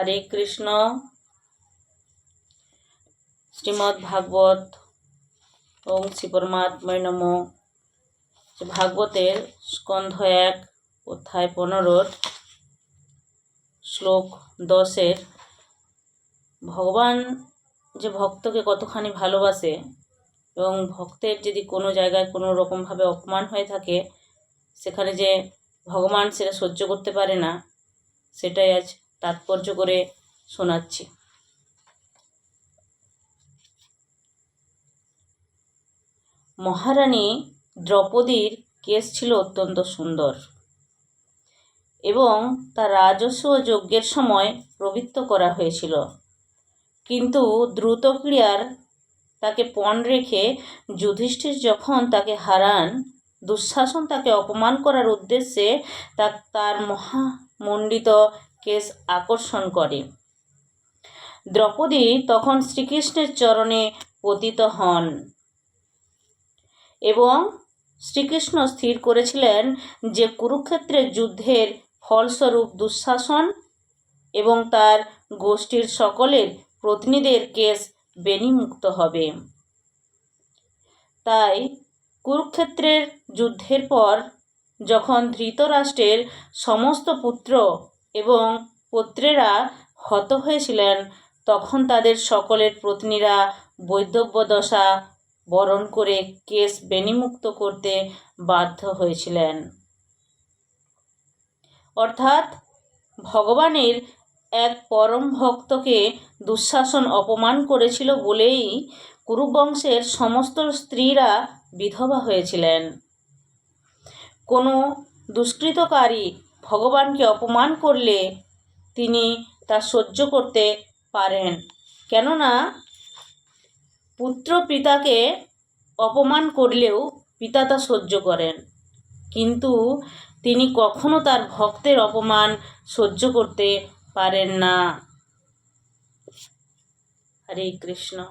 হরে কৃষ্ণ শ্রীমদ্ ভাগবত ওম শ্রী পরমাত্মায় নম ভাগবতের স্কন্ধ এক অধ্যায় পনেরোর শ্লোক দশের ভগবান যে ভক্তকে কতখানি ভালোবাসে এবং ভক্তের যদি কোনো জায়গায় কোনো রকমভাবে অপমান হয়ে থাকে, সেখানে যে ভগবান সেটা সহ্য করতে পারে না, সেটাই আজ তাৎপর্য করে শোনাচ্ছি। মহারানী দ্রৌপদীর কেস ছিল অত্যন্ত সুন্দর এবং তার রাজস্ব যজ্ঞের সময় প্রবৃত্ত করা হয়েছিল। কিন্তু দ্রুত ক্রিয়ার তাকে পণ রেখে যুধিষ্ঠির যখন তাকে হারান, দুঃশাসন তাকে অপমান করার উদ্দেশ্যে তার মহামণ্ডিত কেশ আকর্ষণ করে। দ্রৌপদী তখন শ্রীকৃষ্ণের চরণে পতিত হন এবং শ্রীকৃষ্ণ স্থির করেছিলেন যে কুরুক্ষেত্রের যুদ্ধের ফলস্বরূপ দুঃশাসন এবং তার গোষ্ঠীর সকলের প্রতিনিধিদের কেস বেনিমুক্ত হবে। তাই কুরুক্ষেত্রের যুদ্ধের পর যখন ধৃতরাষ্ট্রের সমস্ত পুত্র এবং পুত্রেরা হত হয়েছিলেন। তখন তাদের সকলের প্রতিনিধিরা বৈধব্য দশা বরণ করে কেস বেনিমুক্ত করতে বাধ্য হয়েছিলেন। অর্থাৎ ভগবানের এক পরম ভক্তকে দুঃশাসন অপমান করেছিল বলেই কুরুবংশের সমস্ত স্ত্রীরা বিধবা হয়েছিলেন। কোনো দুষ্কৃতকারী ভগবানকে অপমান করলে তিনি তা সহ্য করতে পারেন। কেননা, পুত্র পিতাকে অপমান করলেও পিতা তা সহ্য করেন। কিন্তু তিনি কখনো তার ভক্তের অপমান সহ্য করতে পারেন না। হরে কৃষ্ণ।